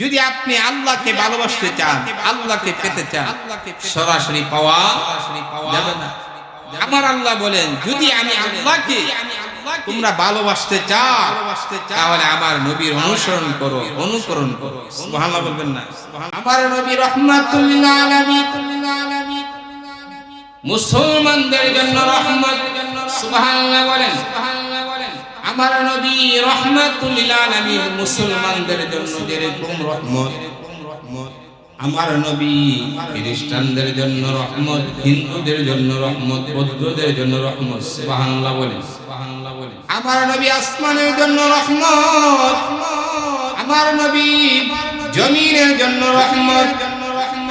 যদি আপনি আল্লাহকে ভালোবাসতে চান, আল্লাহকে পেতে চান, সরাসরি পাওয়া যাবে না। আমার আল্লাহ বলেন, যদি আমি আল্লাহকে তোমরা ভালোবাসতে চাও, তাহলে আমার নবীর অনুসরণ করো, অনুকরণ করো। সুবহানাল্লাহ বলবেন না। আমার নবী রহমাতুল্লিল আলামিন মুসলমানদের জন্য রহমত। সুবহানাল্লাহ বলেন আমার নবী রহমাতুল্লিল আলামিন মুসলমানদের জন্য যেরকম রহমত, আমার নবী খ্রিস্টানদের জন্য রহমত, হিন্দুদের জন্য রহমত, বৌদ্ধদের জন্য রহমত, সুবহানাল্লাহ বলেন। আমার নবী আসমানের জন্য রহমত, আমার নবী জমিনের জন্য রহমত,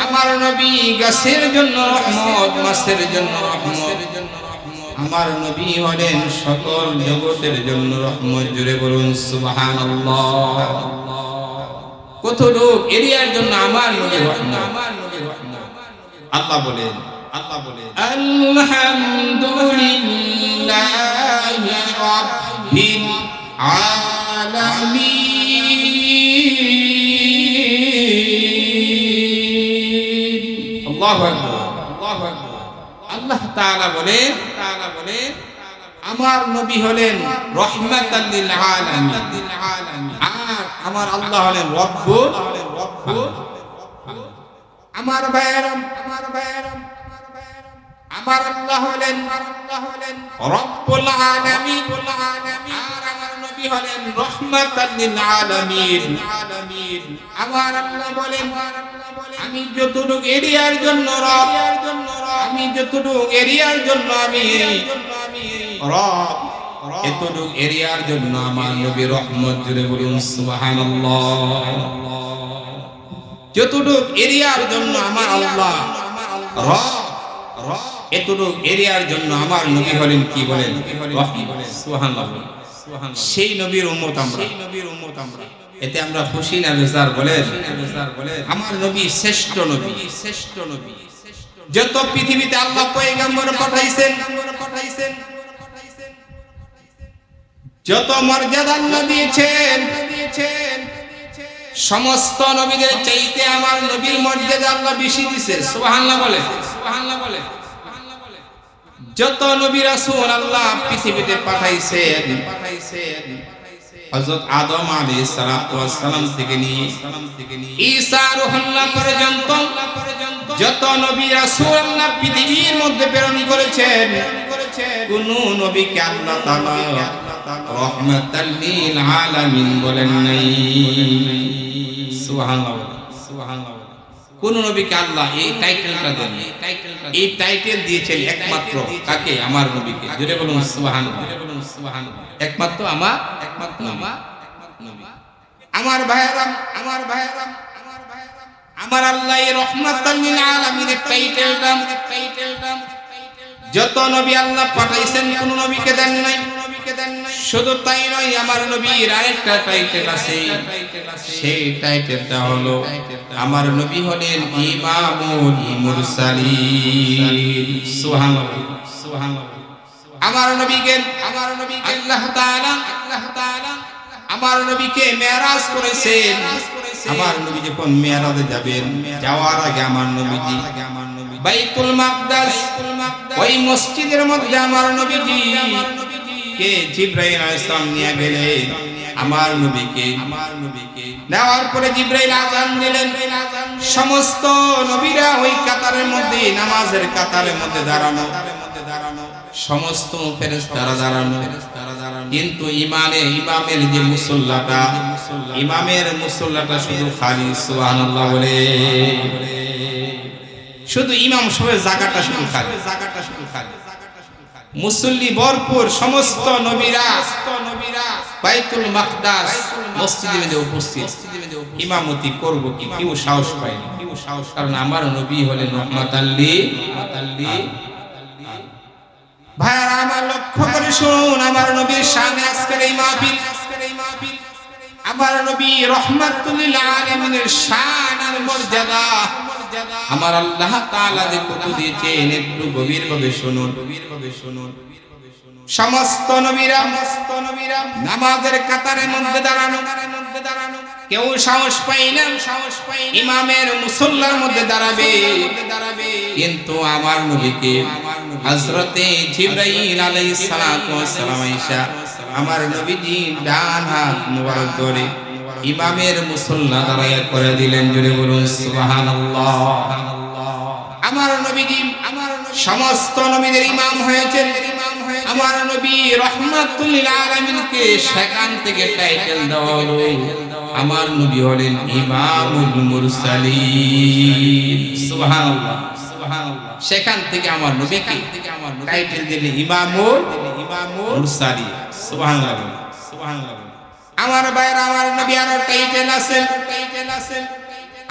আমার নবী গাছের জন্য রহমত, মাছের জন্য রহমত আমার নবী হলেন সকল জগতের জন্য রহমত। জুড়ে বলুন, সুবহানাল্লাহ। কত লোক এরিয়ার জন্য আমার নবী রহমত আমার নবী রহমত আল্লাহ বলেন আল্লাহ বলেন, আলহামদুলিল্লাহি রাব্বিল আলামিন। আল্লাহু আল্লাহ তাআলা বলেন তাআলা বলেন আমার নবী হলেন রহমাতাল লিল আলামিন। আর আমার আল্লাহ হলেন রব্বুল রব্বুল আমার ভাইয়েরাম আমার ভাইয়েরাম আমার আল্লাহ হলেন আল্লাহ হলেন রব্বুল আলামিন। আর আমার নবী হলেন রহমাতাল লিল আলামিন। আমার আল্লাহ বলেন, আমি যতটুক এরিয়ার জন্য রব আমি যতটুক এরিয়ার জন্য আমি এতটুক এরিয়ার জন্য আমার নবী রহমত জুড়ে বলুন যতটুক এরিয়ার জন্য আমার আল্লাহ, রব এরিয়ার জন্য আমার নবী হলেন কি বলেন? সুবহানাল্লাহ। সেই নবীর উম্মত আমরা। সেই নবীর উম্মত আমরা এতে আমরা খুশি না বলেন? আমার নবী শ্রেষ্ঠ নবী শ্রেষ্ঠ নবী। যত পৃথিবীতে আল্লাহ পয়গম্বর পাঠাইছেন, যত মর্যাদা আল্লাহ দিয়েছেন, সমস্ত নবীদের চাইতে আমার নবীর মর্যাদা আল্লাহ বেশি দিছে। সুবহানাল্লাহ বলে সুবহানাল্লাহ বলে যত নবী রাসূল আল্লাহ পৃথিবীতে পাঠাইছেন পাঠাইছেন হযরত আদম আলাইহিস সালাতু ওয়াস সালাম থেকে নিয়ে ঈসা রুহুল্লাহ পর্যন্ত যত নবী রাসূল আল্লাহ পৃথিবীর মধ্যে প্রেরণ করেছেন, কোন নবীকে আল্লাহ তাআলা রহমাতাল লিল আলামিন বলেন নাই। সুবহানাল্লাহ। কোন নবীকে আল্লাহ এই টাইটেলটা দেন এই টাইটেল দিয়েছেন একমাত্র কাকে? আমার নবীকে। জুড়ে বলুন, সুবহানাল্লাহ। একমাত্র আমার একমাত্র আমার আমার ভাইরাম আমার ভাইরাম আমার ভাইরাম আমার আল্লাহ রহমাতাল লিল আলামিনের টাইটেলটা টাইটেলটা যত নবী আল্লাহ পাঠাইছেন, কোন নবীকে দেন নাই। শুধু তাই নয় আমার নবীর আরেকটা টাইটেল আছে। সেই টাইটেলটা হলো আমার নবী হলেন ইমামুল মুরসালিন। সুবহানাল্লাহ। সুবহানাল্লাহ। আমার নবীকে আমার নবীকে আল্লাহ তাআলা। আল্লাহ তাআলা। আমার নবীকে মেরাজ করেছেন। আমার নবী যখন মেরাজে যাবেন যাওয়ার আগে আমার নবীজি বাইতুল মাকদাস ওই মসজিদের মধ্যে আমার নবীজি কে জিব্রাইল আলাইহিস সালাম নিয়ে গেলেন আমার নবীকে। আমার নবীকে নেওয়ার পরে জিব্রাইল আজান দিলেন। সমস্ত নবীরা ওই কাতারের মধ্যে, নামাজের কাতারের মধ্যে দাঁড়ানো। সমস্ত ফেরেশতারা দাঁড়ানো। কিন্তু ইমানে ইমামের যে মুসল্লাটা, ইমামের মুসল্লাটা শুধু খালি সুবহানাল্লাহ বলে। শুধু ইমাম সবে জায়গাটা শুধু খালি জায়গাটা শুধু খালি। মুসল্লি ভরপুর সমস্ত নবীরা, বাইতুল মাকদাস মসজিদে উপস্থিত। ইমামতি করব কি? কেউ সাহস পায়নি। কেউ সাহস কারণ আমার নবী হলেন ভাইয়ারা, আমার লক্ষ্য করে শুনুন, আমার নবীর সামনে আজকের এই মাহফিল। আমার নবী রহমাতুল্লিল আলামিনের শান আর মর্যাদা আমার আল্লাহ তাআলা যে কত দিয়েছেন একটু গভীর ভাবে শুনুন। গভীর ভাবে শুনুন সমস্ত নবীরা সমস্ত নবীরা নামাজের কাতারের মধ্যে দাঁড়ানো। মধ্যে দাঁড়ানো কেউ সাহস পাই না। সাহস পাই ইমামের মুসল্লার মধ্যে দাঁড়াবে। দাঁড়াবে কিন্তু আমার নবীকে হযরতে জিবরাইল আলাইহিস সালাম আমার নবীজি ডান হাত মুবারক ধরে ইমামের মুসল্লা দাঁড়ায় করে দিলেন জুড়ে বলুন, সুবহানাল্লাহ। আমার নবীজি, আমার সমস্ত নবীদের ইমাম হয়েছেন। আমার নবী রহমাতুল্লিল আলামিনকে সেখান থেকে টাইটেল দেওয়া হলো। আমার নবী হলেন ইমামুল মুরসালিন। সুবহানাল্লাহ সুবহানাল্লাহ। সেখান থেকে আমার নবীকে টাইটেল দিলেন ইমামুল ইমামুল মুরসালিন। সুবহানাল্লাহ সুবহানাল্লাহ আমার বাইরে আমার নবী আরও টাইটেল আছে টাইটেল আছে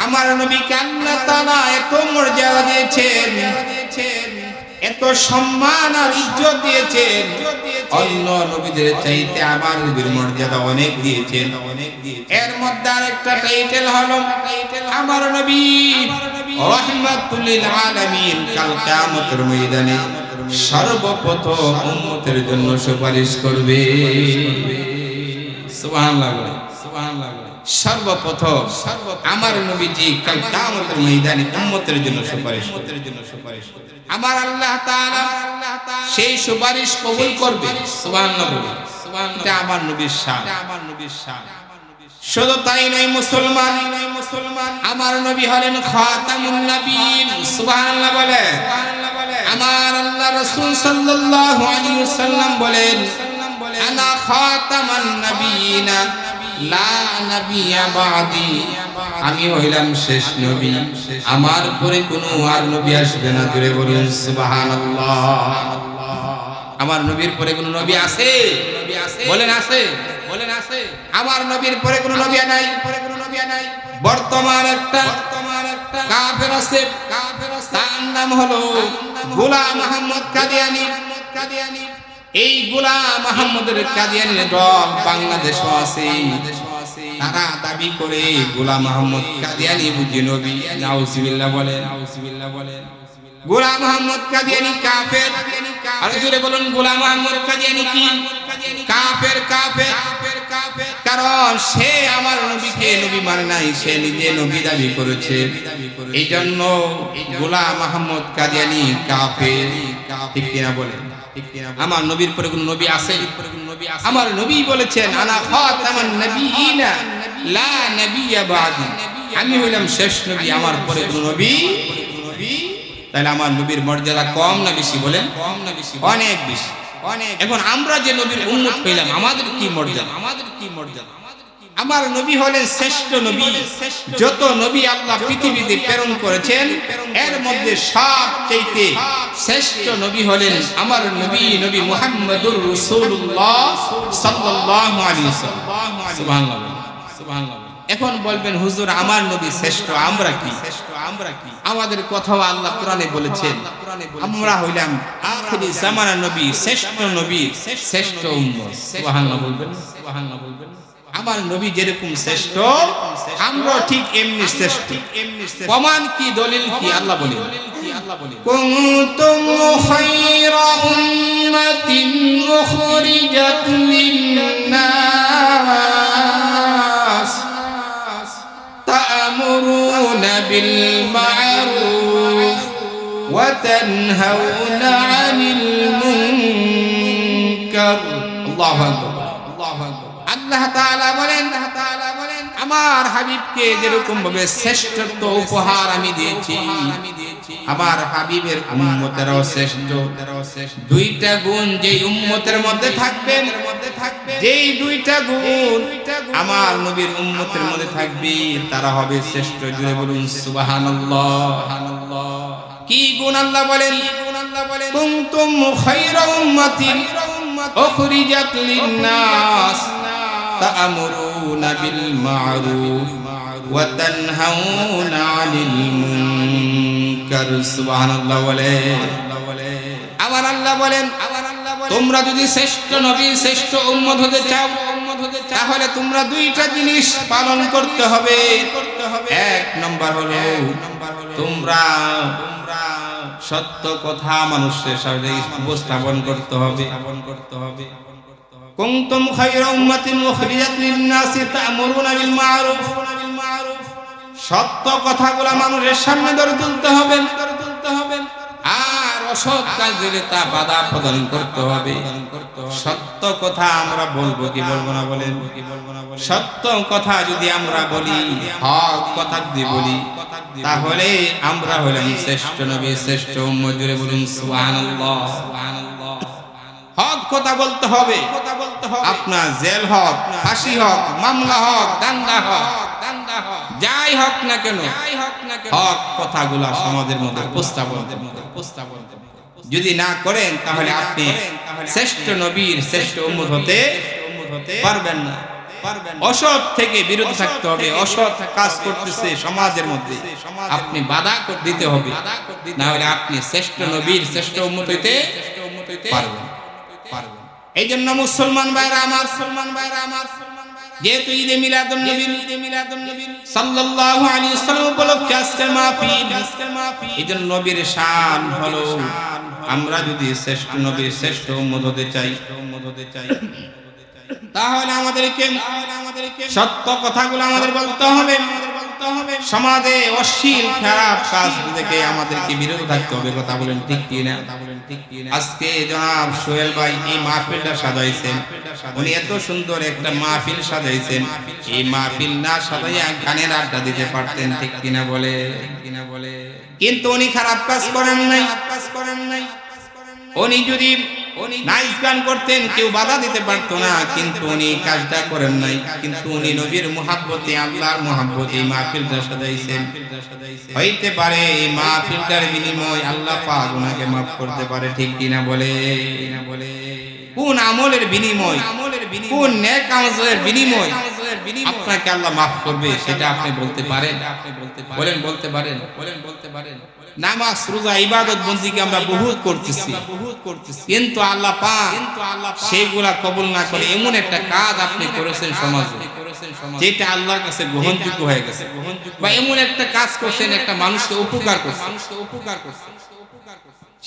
আমার নবীকে আল্লাহ তাআলা এত মর্যাদা দিয়েছেন, এত সম্মান আর ইজ্জত দিয়েছেন। অন্য নবীদের চাইতে আমার নবীর মর্যাদা অনেক দিয়েছেন। এর মধ্যে আরেকটা টাইটেল হলো, আমার নবী রহমাতুল আলামিন কাল কিয়ামতের ময়দানে সর্বপ্রথম উম্মতের জন্য সুপারিশ করবে। সর্বপ্রথম আমার নবীজি কাল কিয়ামতের ময়দানে জন্য সুপারিশ উম্মতের জন্য সুপারিশ আমার আল্লাহ তাআলা সেই সুপারিশ কবুল করবে। সুবহানাল্লাহ সুবহানাল্লাহ আমার নবীর শান। আমার নবীর শান। শুধু তাই নয়, মুসলমান মুসলমান আমার নবী হলেন খাতামুন নবীন। সুবহানাল্লাহ বলে, আমার আল্লাহ রাসূল সাল্লাল্লাহু আলাইহি বলেন আনা খাতামান নবিয়িনা, লা নবিয়্যা বাদি। আমি হইলাম শেষ নবী। আমার পরে কোনো আর নবী আসবে না জুড়ে বলুন, সুবহানাল্লাহ। আমার নবীর পরে কোনো নবী আছে? বলেন আছে। বলেন আছে আমার নবীর পরে কোনো নবী নাই। পরে কোনো নবী নাই বর্তমান একটা বর্তমান একটা কাফের আছে। কাফের আছে তার নাম হলো গোলাম মোহাম্মদ কাদিয়ানি কাদিয়ানি। এই গোলাম মোহাম্মদের কাদিয়ানির দল বাংলাদেশও আছে। তারা দাবি করে গোলাম মোহাম্মদ কাদিয়ানি বুঝি নবী। নাউজুবিল্লাহ বলেন। নাউজুবিল্লাহ বলেন গোলাম মোহাম্মদ কাদিয়ানি কাফের। আর জুড়ে বলুন, গোলাম মোহাম্মদ কাদিয়ানি কি? কাফের কাফের। কারণ সে আমার নবীকে নবী মানে নাই, সে নিজে নবী দাবি করেছে। এই জন্য গোলাম মোহাম্মদ কাদিয়ানি কাফের। ঠিক কিনা বলেন? আমার নবীর পরে কোন নবী আছে? আমার নবী বলেছেন আনা খাতামান নবিয়িনা লা নবিয়্যা বাদি। আমি হইলাম শেষ নবী আমার পরে কোন নবী তাহলে আমার নবীর মর্যাদা কম না বেশি বলেন? কম না বেশি অনেক বেশি। অনেক এখন আমরা যে নবীর উন্নত হইলাম আমাদের কি মর্যাদা? আমাদের কি মর্যাদা? আমার নবী হলেন শ্রেষ্ঠ নবী। যত নবী আল্লাহ পৃথিবীতে প্রেরণ করেছেন, এর মধ্যে সব চাইতে শ্রেষ্ঠ নবী হলেন আমার নবী নবী মুহাম্মদুর রাসূলুল্লাহ সাল্লাল্লাহু আলাইহি সুবহানাল্লাহ। সুবহানাল্লাহ। এখন বলবেন, হুজুর, আমার নবী শ্রেষ্ঠ, আমরা কি? শ্রেষ্ঠ আমরা কি আমাদের কথাও আল্লাহ কোরআনে বলেছেন, আমরা হইলাম আখিরি জামানা নবী, শ্রেষ্ঠ নবী, শ্রেষ্ঠ উম্মত। সুবহানাল্লাহ বলবেন সুবহানাল্লাহ বলবেন। আমার নবী যেরকম শ্রেষ্ঠ আমরা ঠিক এমনি শ্রেষ্ঠ। প্রমাণ কি দলিল কি আল্লাহ বলেন। কুনতুম খায়রা উম্মাতিন উখরিজাত লিন-নাস। তা'মুরুনা বিল মা'রুফ ওয়া তানহাউনা 'আনিল মুনকার। আল্লাহু আকবার। আমার হাবিবকে যেরকম ভাবে শ্রেষ্ঠত্ব উপহার আমি দিয়েছি, আমার হাবিবের উম্মতেরও শ্রেষ্ঠ। দুইটা গুণ যেই উম্মতের মধ্যে থাকবেন, যেই দুইটা গুণ আমার নবীর উম্মতের মধ্যে থাকবে, তারা হবে শ্রেষ্ঠ। জুড়ে বলুন, সুবহানাল্লাহ। কি গুণ আল্লাহ বলেন? কুনতুম খায়রা উম্মাতিন উখরিজাত লিন-নাস। تأمرون بالمعروف وتنهون عن المنكر سبحان الله আমার আল্লাহ বলেন তোমরা যদি শ্রেষ্ঠ নবী শ্রেষ্ঠ উম্মত হতে চাও তাহলে তোমরা দুইটা জিনিস পালন করতে হবে এক নম্বর হলো তোমরা তোমরা সত্য কথা মানুষের সামনে উপস্থাপন করতে হবে করতে হবে খায়রা উম্মাতিন উখরিজাত লিন-নাসি তা'মুরুনা বিল মা'রুফ সত্য কথাগুলো মানুষের সামনে ধরে তুলতে হবে। আর অসৎ কাজ তা বাধা প্রদান করতে হবে। সত্য কথা আমরা বলব কি বলব না বলেন? সত্য কথা যদি আমরা বলি, হক কথা যদি বলি, তাহলে আমরা হলাম শ্রেষ্ঠ নবী, শ্রেষ্ঠ উম্মত জুড়ে বলুন সুবহানাল্লাহ। কথা বলতে হবে। কথা বলতে হবে। আপনার জেল হক ফাঁসি হক মামলা হক দাঙ্গা হক দাঙ্গা হক। যাই হক না কেন যাই হক না কেন। হক কথাগুলা সমাজের মধ্যে উপস্থাপন উপস্থাপন যদি না করেন তাহলে আপনি শ্রেষ্ঠ নবীর শ্রেষ্ঠ উম্মত হতে পারবেন না। অসৎ থেকে বিরত থাকতে হবে অসৎ কাজ করতেছে সমাজের মধ্যে। আপনি বাধা কর- দিতে হবে। না হলে আপনি শ্রেষ্ঠ নবীর শ্রেষ্ঠ উম্মত হইতে পারবেন পারবেন এই জন্য মুসলমান ভাইরা আমার মুসলমান ভাইরা আমার যেহেতু ঈদে মিলাদুন নবী ঈদে মিলাদুন নবী সাল্লাল্লাহু আলাইহি ওয়াসাল্লাম উপলক্ষে আজকের মাহফিল আজকের মাহফিল এই জন্য নবীর শান হলো আমরা যদি শ্রেষ্ঠ নবীর শ্রেষ্ঠ উম্মত হতে চাই উম্মত হতে চাই। তাহলে আমাদেরকে আমাদেরকে সত্য কথাগুলো আমাদের বলতে হবে। সমাজে অশ্লীল, খারাপ কাজ থেকে আমাদেরকে বিরত থাকতে হবে, কথা বলেন ঠিক কি না আজকে জনাব সোহেল ভাই এই মাহফিলটা সাজাইছেন। উনি এত সুন্দর একটা মাহফিল সাজাইছেন। এই মাহফিল না সাজাইয়া গানের আড্ডা দিতে পারতেন, ঠিক কিনা বলে? কিনা বলে কিন্তু উনি খারাপ কাজ করেন নাই কাজ করেন নাই। উনি যদি নাইস গান করতেন, কেউ বাধা দিতে পারতো না, কিন্তু উনি কাজটা করেন নাই। কিন্তু উনি নবীর আল্লাহর সাজাইছেন হইতে পারে এই বিনিময় আল্লাহ পাক ওনাকে মাফ করতে পারে, ঠিক কিনা বলে? না বলে কোন আমলের বিনিময়, কোন নেক আমলের বিনিময় আপনাকে আল্লাহ মাফ করবে, সেটা আপনি বলতে পারেন? আপনি বলতে বলেন, বলতে পারেন? বলেন, বলতে পারেন? নামাজ রোজা ইবাদত বন্দিকে আমরা বহুত করতেছি। কিন্তু আল্লাহ আল্লাহ সেইগুলা কবুল না করে এমন একটা কাজ আপনি করেছেন সমাজে যেটা আল্লাহর কাছে গ্রহণযোগ্য হয়ে গেছে। বা এমন একটা কাজ করছেন একটা মানুষকে উপকার করছেন। মানুষকে উপকার করছেন।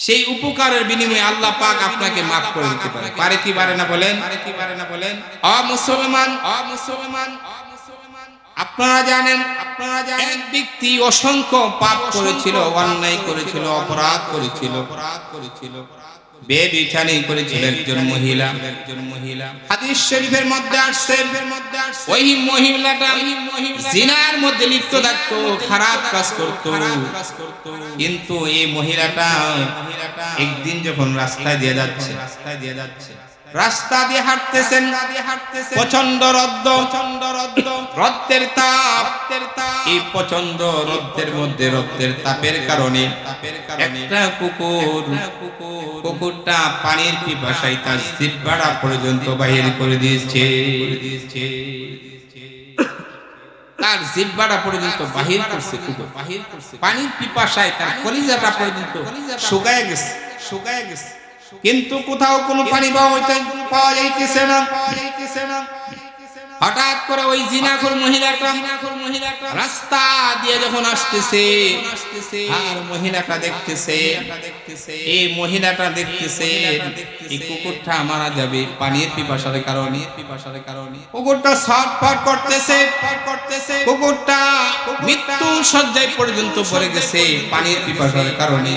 সেই উপকারের বিনিময়ে আল্লাহ পাক আপনাকে মাফ করে দিতে পারে। পারে কি পারে না বলেন? পারে কি পারে না বলেন? অ মুসলমান অ মুসলমান আপনারা জানেন আপনারা জানেন এক ব্যক্তি অসংখ্য পাপ করেছিল অন্যায় করেছিল অপরাধ করেছিল অপরাধ করেছিল। করেছিল একজন মহিলা। একজন মহিলা। হাদিস শরীফের মধ্যে আসছে ওই মহিলাটা জিনার মধ্যে লিপ্ত থাকতো খারাপ কাজ করতো। কিন্তু এই মহিলাটা একদিন যখন রাস্তায় দিয়ে যাচ্ছে রাস্তায় দিয়ে যাচ্ছে রাস্তা দিয়ে হাঁটতেছেন। প্রচণ্ড রদ্দ। প্রচণ্ড রদ্দ। রক্তের তাপ। এই প্রচণ্ড রক্তের মধ্যে রক্তের তাপের কারণে একটা কুকুর কুকুরটা পানির পিপাসায় তার জিহ্বাটা পর্যন্ত বাহির করে দিয়েছে। তার জিহ্বাটা পর্যন্ত বাহির করছে কুকুর। বাহির করছে। পানির পিপাসায় তার কলিজাটা পর্যন্ত শুকায় গেছে। শুকায় গেছে। কিন্তু কোথাও কোনো পানি পাওয়া যাইতেছে না পাওয়া যাইতেছে না। হঠাৎ করে ওই জিনাখোর মহিলাটা মহিলাটা রাস্তা দিয়ে যখন আসতেছে, আর মহিলাটা দেখতেছে, এই মহিলাটা দেখতেছে, এই কুকুরটা মারা যাবে পানির পিপাসার কারণে। পিপাসার কারণে কুকুরটা করতেছে করতেছে কুকুরটা মৃত্যু পর্যন্ত পড়ে গেছে পানির পিপাসার কারণে।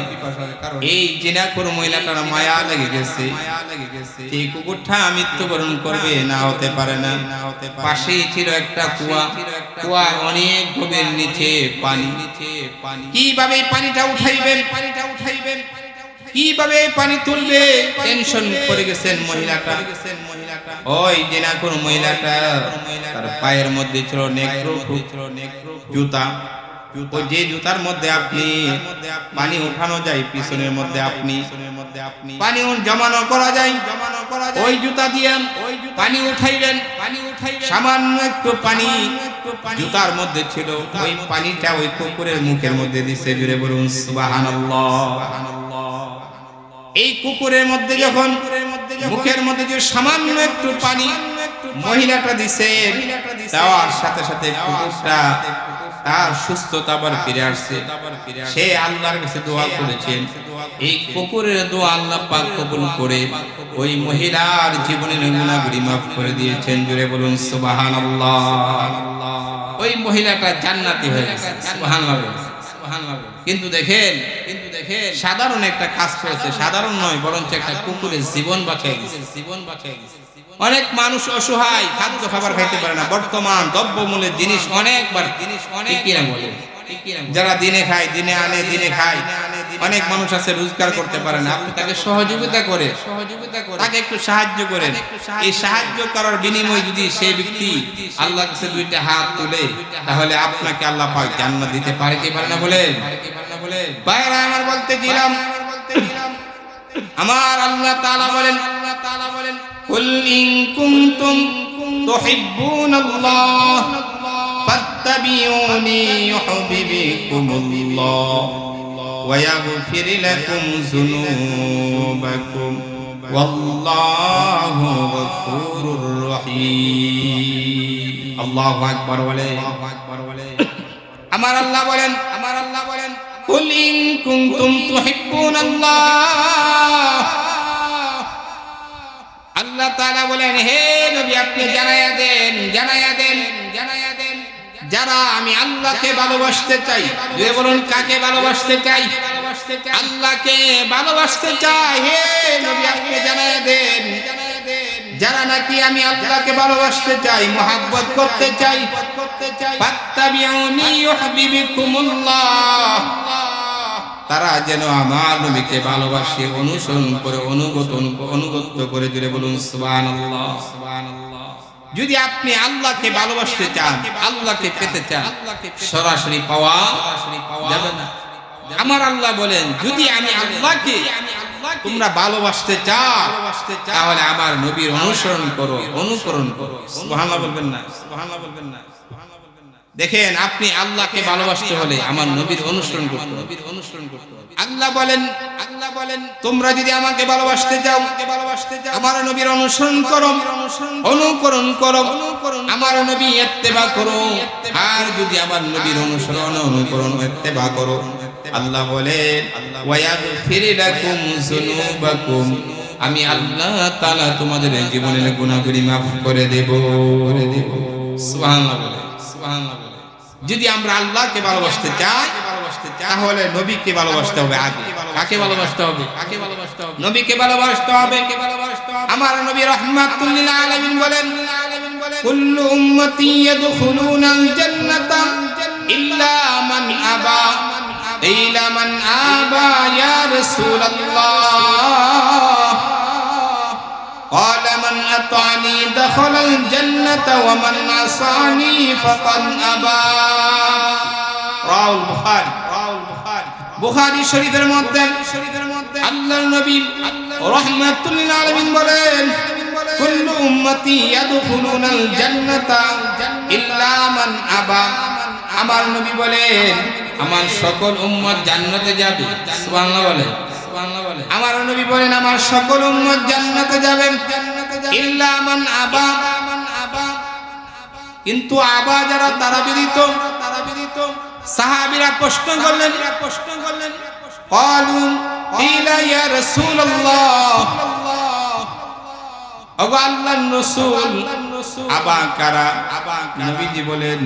এই জিনাখোর মহিলাটার মায়া লেগে গেছে। মায়া লেগে গেছে এই কুকুরটা মৃত্যুবরণ করবে, না হতে পারে না। না হতে পাশেই ছিল একটা কুয়া। কুয়ার অনেক গভীর নিচে পানি। কীভাবে পানিটা উঠাইবেন পানিটা উঠাইবেন? কীভাবে পানি তুলবে? টেনশন করে গেছেন মহিলাটা। ওই জেনাকুর মহিলাটা, তার পায়ের মধ্যে ছিল নেক্রো জুতা। ওই যে জুতার মধ্যে আপনি পানি উঠানো যায়, পিছনের মধ্যে আপনি পানি জমানো করা যায়। জমানো করা ওই জুতা দিয়ে ওই পানি উঠাইলেন। পানি উঠাইলেন সামান্য একটু পানি জুতার মধ্যে ছিল। ওই পানিটা ওই কুকুরের মুখের মধ্যে দিছে। জুড়ে বলুন, সুবহানাল্লাহ। এই কুকুরের মধ্যে যখন মুখের মধ্যে যে সামান্য একটু পানি মহিলাটা দিছে, দেওয়ার সাথে সাথে কুকুরটা তার সুস্থতা আবার ফিরে আসছে। সে আল্লাহর কাছে দোয়া করেছেন। এই কুকুরের দোয়া আল্লাহ পাক কবুল করে ওই মহিলার জীবনের গুণাগুলি মাফ করে দিয়েছেন। জুড়ে বলুন সুবহানাল্লাহ। ওই মহিলাটা জান্নাতি হয়ে গেছে। বলুন। কিন্তু দেখেন কিন্তু দেখেন সাধারণ একটা কাজ করেছে। সাধারণ নয় বরঞ্চ একটা কুকুরের জীবন বাঁচিয়ে দিয়েছে। জীবন বাঁচিয়ে দিয়েছে। অনেক মানুষ অসহায়, খাদ্য খাবার খাইতে পারে না। বর্তমান দ্রব্যমূল্যের জিনিস অনেকবার জিনিস অনেক বলে। যারা দিনে খায়, দিনে আনে, দিনে খায়। অনেক মানুষ আছে, রোজগার করতে পারে না। আপনি তাকে সহযোগিতা করে সহযোগিতা করে তাকে একটু সাহায্য করেন। এই সাহায্য করার বিনিময়ে যদি সেই ব্যক্তি আল্লাহ কাছে দুইটা হাত তুলে, তাহলে আপনাকে আল্লাহ পাক জান্নাত দিতে পারে কি পারে না বলেন? বাইরে আমার বলতে গেলাম, আমার আল্লাহ তাআলা বলেন তাআলা বলেন কুল ইন কুনতুম তুহিব্বুনাল্লাহ ফাত্তাবিউনি ইউহিব্বুকুমুল্লাহ ওয়া ইয়াগফির লাকুম যুনুবাকুম ওয়াল্লাহু গফুরুর রহিম. আল্লাহু আকবার বলে। আল্লাহু আকবার বলে। আমার আল্লাহ বলেন আমার আল্লাহ বলেন কুল ইন কুনতুম তুহিব্বুনাল্লাহ আল্লাহ তাআলা বলেন, হে নবী, আপনি জানায়া দেন জানায়া দেন জানায়া দেন। যারা আমি আল্লাহকে ভালোবাসতে চাই, যে বলুন কাকে ভালোবাসতে চাই? আল্লাহকে ভালোবাসতে চাই। হে নবী, আপনি জানায়া দেন। যারা নাকি আমি আল্লাহকে ভালোবাসতে চাই, মোহাব্বত করতে চাই করতে চাই, ফাত্তাবিউনি ইউহিব্বুকুমুল্লাহ। তারা যেন আমার নবীকে ভালোবাসে, অনুসরণ করে অনুগত অনুগত করে জুড়ে বলুন সুবহানাল্লাহ। যদি আপনি আল্লাহকে ভালোবাসতে চান, আল্লাহকে পেতে চান, সরাসরি পাওয়া যাবে না। আমার আল্লাহ বলেন, যদি আমি আল্লাহকে তোমরা ভালোবাসতে চাও, তাহলে আমার নবীর অনুসরণ করো, অনুকরণ করো। সুবহানাল্লাহ বলবেন না, সুবহানাল্লাহ বলবেন না। দেখেন আপনি আল্লাহকে ভালোবাসতে হলে আমার নবীর অনুসরণ করতে নবীর অনুসরণ করতে আল্লাহ বলেন আল্লাহ বলেন তোমরা যদি আমাকে ভালোবাসতে চাও ভালোবাসতে চাও আমার নবীর অনুসরণ করো অনুকরণ করো অনুকরণ আমার নবী ইত্তেবা করো আর যদি আমার নবীর অনুসরণ অনুকরণ ইত্তেবা করো। আল্লাহ বলেন ওয়ায়াগফির লাকুম যুনুবাকুম আমি আল্লাহ তাআলা তোমাদের জীবনের গুনাহগুলি maaf করে দেব। করে দেব। সুবহানাল্লাহ সুবহানাল্লাহ যদি আমরা আল্লাহকে ভালোবাসতে চাই, তাহলে নবীকে ভালোবাসতে হবে আগে। কাকে ভালোবাসতে হবে? কাকে নবীকে ভালোবাসতে হবে। কে ভালোবাসতে হবে আমার নবী রাহমাতুল লিল আলামিন বলেন, কুল্লু উম্মতি ইয়াদখুলুনাল জান্নাতা ইল্লা মান আবা। ইল্লা মান আবা, ইয়া রাসূলুল্লাহ। قال من أطعني دخل الجنة ومن عصاني فقد أبى রাউল বুখারী বুখারী শরীফের মধ্যে শরীফের মধ্যে আল্লাহর নবী রাহমাতুল লিল আলামিন বলেন কুল্লু উম্মতি ইয়াদখুলুনাল জান্নাতা ইল্লা মান আবা আমার নবী বলেন আমার সকল উম্মত জান্নাতে যাবে সুবহানাল্লাহ বলে সুবহানাল্লাহ বলে আমার নবী বলেন আমার সকল উম্মত জান্নাতে যাবে ইল্লা মান আবা কিন্তু আবা যারা তারা বিদিত তারা বিদিত সাহাবীরা প্রশ্ন করলেন প্রশ্ন করলেন قالوا قيل يا رسول الله ওগো আল্লাহর রাসূল আবা কারা আবা নবীজি বলেন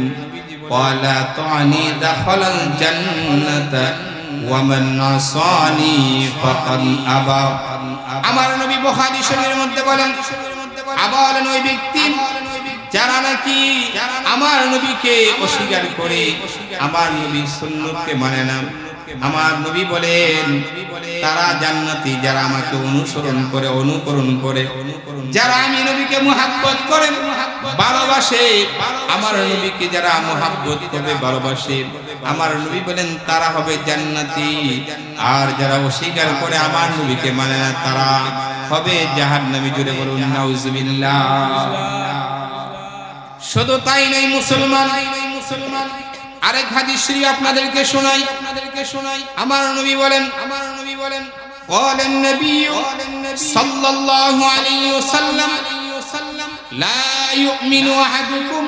ওয়ালা তুনি دخل الجنة ومن عصاني فقد أبى. আমার নবী বুখারী শরীফের মধ্যে বলেন, আবা হলেন ওই ব্যক্তি যারা নাকি আমার নবীকে অস্বীকার করে, আমার নবীর সুন্নতকে মানে না। আমার নবী বলেন তারা জান্নাতি যারা আমাকে অনুসরণ করে অনুকরণ করে। যারা আমি নবীকে মোহাব্বত করে ভালোবাসে আমার নবীকে যারা মোহাব্বত করবে ভালোবাসে। আমার নবী বলেন তারা হবে জান্নাতি। আর যারা অস্বীকার করে আমার নবীকে মানে না তারা হবে জাহান্নামী। জুড়ে বলুন নাউজুবিল্লাহ। শুধু তাই নেই মুসলমান মুসলমান আরেক হাদিস শরীফ আপনাদেরকে শোনাই আপনাদেরকে শোনাই আমার নবী বলেন আমার নবী বলেন قال النبي صلى الله عليه وسلم লা ইউমিনু আহাদুকুম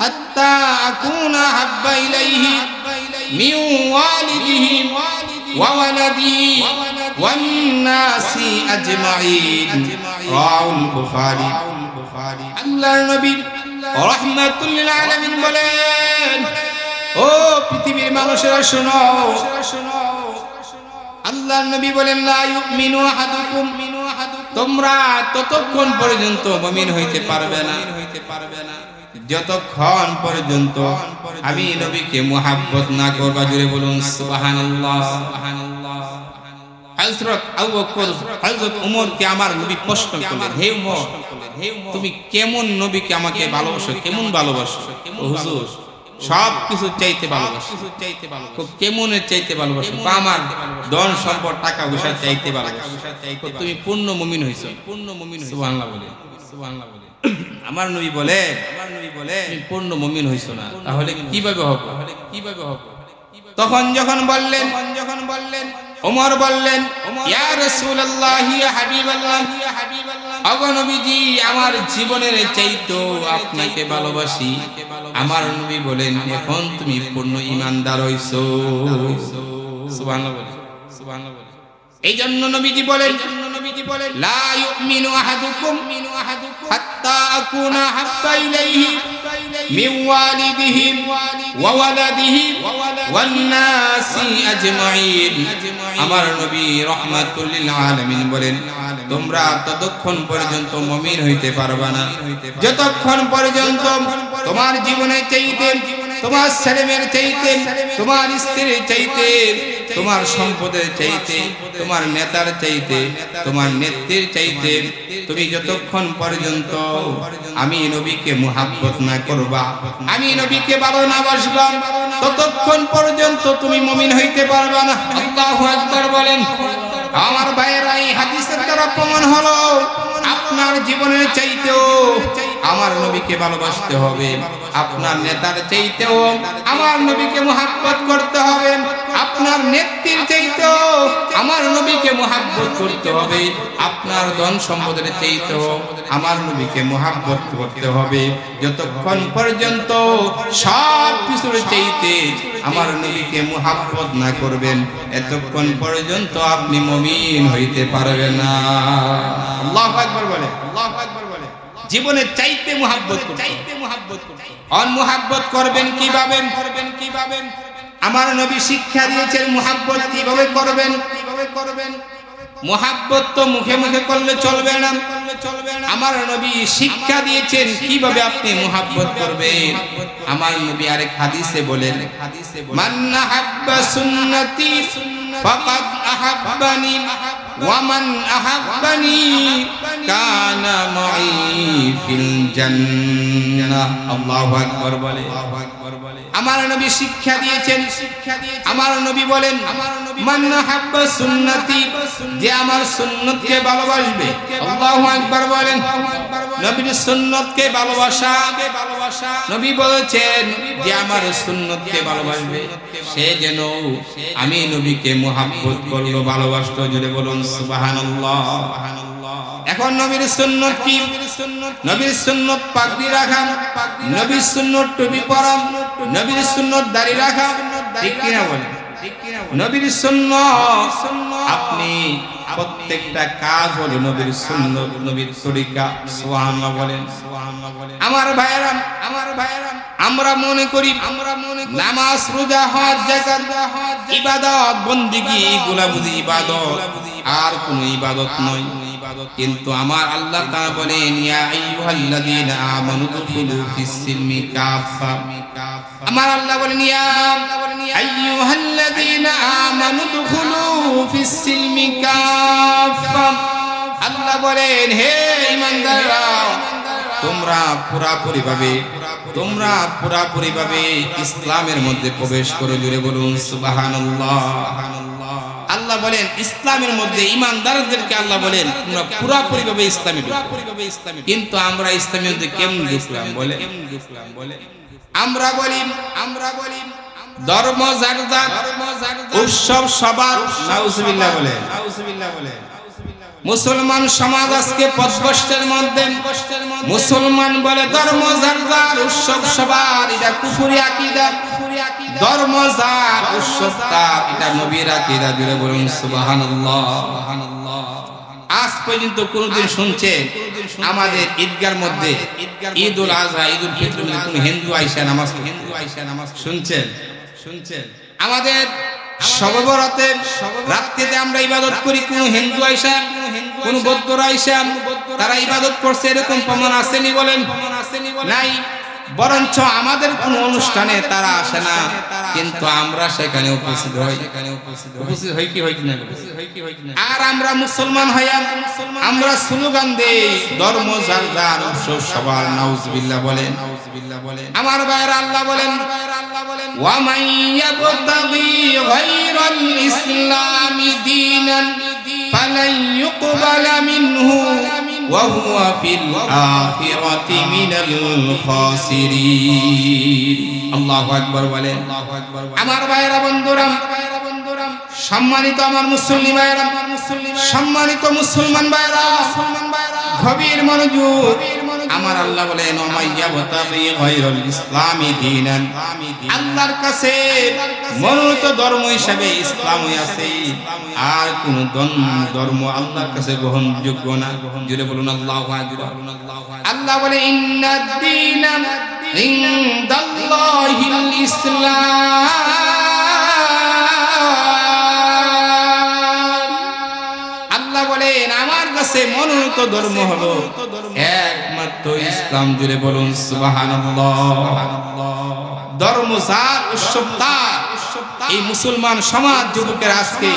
হাত্তা আকুনা হাব্বা ইলাইহি মিন ওয়ালিদিহি ওয়া ওয়ালাদিহি ওয়ান নাসি আজমাইন রাউল বুখারী আল্লাহর নবী রাহমাতুল লিল আলামিন বলেন ও পৃথিবীর মানুষেরা শোনো। আল্লাহ নবী বলেন ইউমিনু আহাদুকুম। তোমরা ততক্ষণ পর্যন্ত মুমিন হইতে পারবে না। হইতে পারবে না যতক্ষণ পর্যন্ত আমি নবীকে মুহাব্বত না করবা জুড়ে বলুন, সুবহানাল্লাহ। আমার নবী তুমি কেমন নবীকে আমাকে ভালোবাসো, কেমন ভালোবাসো? হুজুর সব কিছু চাইতে ভালোবাসো। চাইতে ভালোবাসো। খুব চাইতে ভালোবাসো? আমার ধন সম্পদ টাকা পয়সা চাইতে ভালোবাসো। তুমি পূর্ণ মমিন হইছো। পূর্ণ মমিন সুবহানাল্লাহ বলে। সুবহানাল্লাহ বলে। আমার নবী বলে আমার নবী বলে তুমি পূর্ণ মমিন হইছো না। তাহলে কীভাবে হবে? তাহলে কীভাবে হবে? তখন যখন বললেন যখন বললেন ওমর বললেন ইয়া রাসূলুল্লাহ ইয়া হাবিবাল্লাহ ইয়া হাবিবাল্লাহ। ওগো আমার জীবনের চাইতো আপনাকে ভালোবাসি। আমার নবী বলেন এখন তুমি পূর্ণ ইমানদার হইছো। সুবহানাল্লাহ সুবহানাল্লাহ এই জন্য নবীজি বলেন নবীজি বলেন? লা ইউমিনু আহাদুকুম মিনু আহাদুকুম হাত্তা আকুনা হাব্বা ইলাইহি মিন ওয়ালিদিহি ওয়া ওয়ালাদিহি ওয়ান নাসি আজমাইন। আমার নবী রাহমাতুল লিল আলামিন বলেন তোমরা ততক্ষণ পর্যন্ত মুমিন হইতে পারবা না। যতক্ষণ পর্যন্ত তোমার জীবনে চাইতে তোমার ছেলেমেয়ের চাইতে তোমার স্ত্রীর চাইতে তোমার সম্পদের চাইতে তোমার নেতার চাইতে তোমার নেত্রীর চাইতে তুমি যতক্ষণ পর্যন্ত আমি নবীকে মুহাব্বত না করবা আমি নবীকে ভালো না বাসবা ততক্ষণ পর্যন্ত তুমি মমিন হইতে পারবা না। আল্লাহু আকবার বলেন আমার ভাইয়েরা এই হাদিসের দ্বারা প্রমাণ হলো আপনার জীবনের চাইতেও আমার নবীকে ভালোবাসতে হবে। আপনার নেতার চাইতেও আমার নবীকে মোহাব্বত করতে হবে। আপনার নেত্রীর চাইতেও আমার নবীকে মোহাব্বত করতে হবে। আপনার ধন সম্পদের চাইতেও আমার নবীকে মোহাব্বত করতে হবে। যতক্ষণ পর্যন্ত সব কিছুর চাইতে আমার নবীকে মোহাব্বত না করবেন, এতক্ষণ পর্যন্ত আপনি মমিন হইতে পারবেন না। আল্লাহ আকবার বলে, আল্লাহ আকবার বলে। জীবনে চাইতে মোহাব্বত চাইতে মোহাব্বত অন মোহাব্বত করবেন কীভাবে? করবেন কীভাবে আমার নবী শিক্ষা দিয়েছেন মোহাব্বত কীভাবে করবেন? কীভাবে করবেন মোহাব্বত তো মুখে মুখে করলে চলবে না। চলবে না আমার নবী শিক্ষা দিয়েছেন কীভাবে আপনি মোহাব্বত করবেন? আমার নবী আরেক হাদিসে বলেন হাদিসে মান আহাব্বা সুন্নতি ফাকাদ আহাব্বানি ওয়া মান আহাব্বানি কানা মাই ফিল জান্নাহ আল্লাহু আকবার বলে আল্লাহু আকবার বলে আমার নবী শিক্ষা দিয়েছেন। শিক্ষা দিয়েছেন। আমার নবী বলেন মান হাব্বা সুন্নতি যে আমার সুন্নতকে ভালোবাসবে। আল্লাহু আকবার বলেন নবীর সুন্নতকে ভালোবাসা। ভালোবাসা। নবী বলেছেন যে আমার সুন্নতকে ভালোবাসবে। সে যেন আমি নবীকে মোহাব্বত করল ভালোবাসতো জুড়ে বলুন সুবহানাল্লাহ। এখন নবীর সুন্নত কি? নবীর সুন্নত পাগড়ি রাখা, নবীর সুন্নত টুপি পরা, নবীর সুন্নত দাড়ি রাখা, ঠিক কিনা বলেন? নবীর সুন্নত, আপনি প্রত্যেকটা কাজ হলো নবীর সুন্নত, নবীর তরিকা, সুবহানাল্লাহ বলেন। সুবহানাল্লাহ বলেন আমার ভাইয়েরা আমার ভাইয়েরা, আমরা মনে করি আমরা মনে করি নামাজ, রোজা, হজ, যাকাত, ইবাদত, বন্দেগী এগুলা বুঝি ইবাদত, আর কোন ইবাদত নয়। কিন্তু আমার আল্লাহ তাআলা বলেন আমার আল্লাহ বলেন আল্লাহ বলেন, হে তোমরা পুরাপুরি ভাবে তোমরা পুরাপুরি ভাবে ইসলামের মধ্যে প্রবেশ করে জুড়ে বলুন, সুবহানাল্লাহ। আল্লাহ বলেন, ইসলামের মধ্যে ইমানদারদেরকে আল্লাহ বলেন, তোমরা পুরাপুরি ভাবে ইসলামে কিন্তু আমরা ইসলামের মধ্যে কেমন ঢুকলাম বলে আমরা বলি আমরা বলি, ধর্ম জাগদা উৎসব, সবার বলে বলে মুসলমান সমাজ আজকে মধ্যে। মুসলমান বলে ধর্ম যার উৎসব সবার, এটা কুফুরি আকিদা। ধর্ম যার উৎসব তার, এটা নবীর আকিদা। জুড়ে বলুন, সুবহানাল্লাহ। আজ পর্যন্ত কোনদিন শুনছে, আমাদের ঈদগার মধ্যে ঈদ আজহা ঈদ উল ফিতর হিন্দু আইসা নামাজ হিন্দু আইসা নামাজ শুনছেন? শুনছেন? আমাদের সববরাতে রাত্রিতে আমরা ইবাদত করি, কোন হিন্দু আইসা, কোন বৌদ্ধরা আইসা, তারা ইবাদত করছে, এরকম প্রমাণ আসেনি বলেন? নাই। বরঞ্চ আমাদের কোনো অনুষ্ঠানে তারা আসে না কিন্তু আমরা সেখানে উপস্থিত হই। উপস্থিত হই কি হই কিনা আর আমরা মুসলমান হইয়া মুসলমান আমরা স্লোগান দেই ধর্ম যার যার উৎসব সবার নাউজবিল্লাহ বলেন। আমার ভাইরা আল্লাহ বলেন ওয়া মাইয়া বুতাগি গায়রাল ইসলামি দীনান ফালান ইউকবাল মিনহু। وهو في الآخرة من الخاسرين الله أكبر বলেন আমার ভাইয়েরা বন্ধুরা সম্মানিত আমার মুসলিম ভাইয়েরা সম্মানিত মুসলমান ভাইয়েরা গভীর মনোযোগ আমার আল্লাহ বলেন ইসলামি দীনান। আল্লাহর কাছে মনোনীত ধর্ম হিসাবে ইসলামই আছে। আর কোন ধর্ম আল্লাহর কাছে গ্রহণযোগ্য না। জুড়ে বলুন, আল্লাহু আল্লাহ বলে দীনা ইসলাম। বলেন, আমার কাছে মনোনীত ধর্ম হলো একমাত্র ইসলাম জুড়ে বলুন ধর্ম সার উৎসব এই মুসলমান সমাজ যুবকের আজকে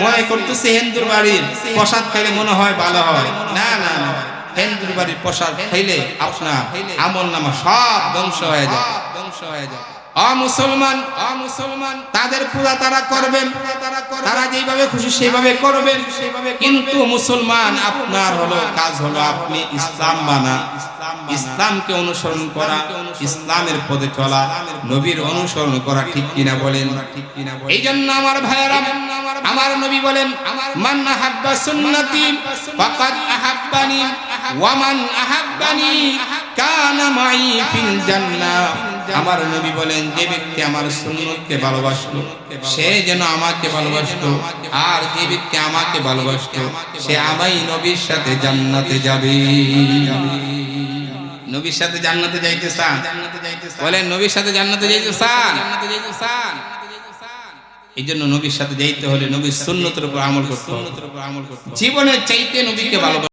মনে করতেছে হিন্দুর বাড়ির প্রসাদ খাইলে মনে হয় ভালো হয়। না না না। হিন্দুর বাড়ির প্রসাদ খাইলে আপনার আমল নামা সব ধ্বংস হয়ে যায় ধ্বংস হয়ে যায়। অমুসলমান অমুসলমান তাদের পূজা তারা করবেন। তারা যেভাবে খুশি সেইভাবে করবেন। কিন্তু মুসলমান, আপনার হলো কাজ হলো আপনি ইসলাম মানা ইসলামকে অনুসরণ করা, ইসলামের পথে চলা, নবীর অনুসরণ করা ঠিক কিনা বলেন? ঠিক কিনা এই জন্য আমার ভাইয়েরা, আমার নবী বলেন, মান আহাব্বা সুন্নতি ফাকাদ আহাব্বানি, ওয়া মান আহাব্বানি কানা মাই ফিল জান্নাহ। আমার নবী বলেন যে ব্যক্তি আমার সুন্নতকে ভালোবাসলো সে যেন আমাকে ভালোবাসতো আর যে ব্যক্তি আমাকে ভালোবাসতো সে আমাই নবীর সাথে জান্নাতে যাবে। নবীর সাথে জান্নাতে যাইতে চান? বলেন নবীর সাথে জান্নাতে যাইতে চান? এই জন্য নবীর সাথে যাইতে হলে নবীর সুন্নতের উপর আমল করতে হবে। জীবনের চাইতে নবীকে ভালোবাসতে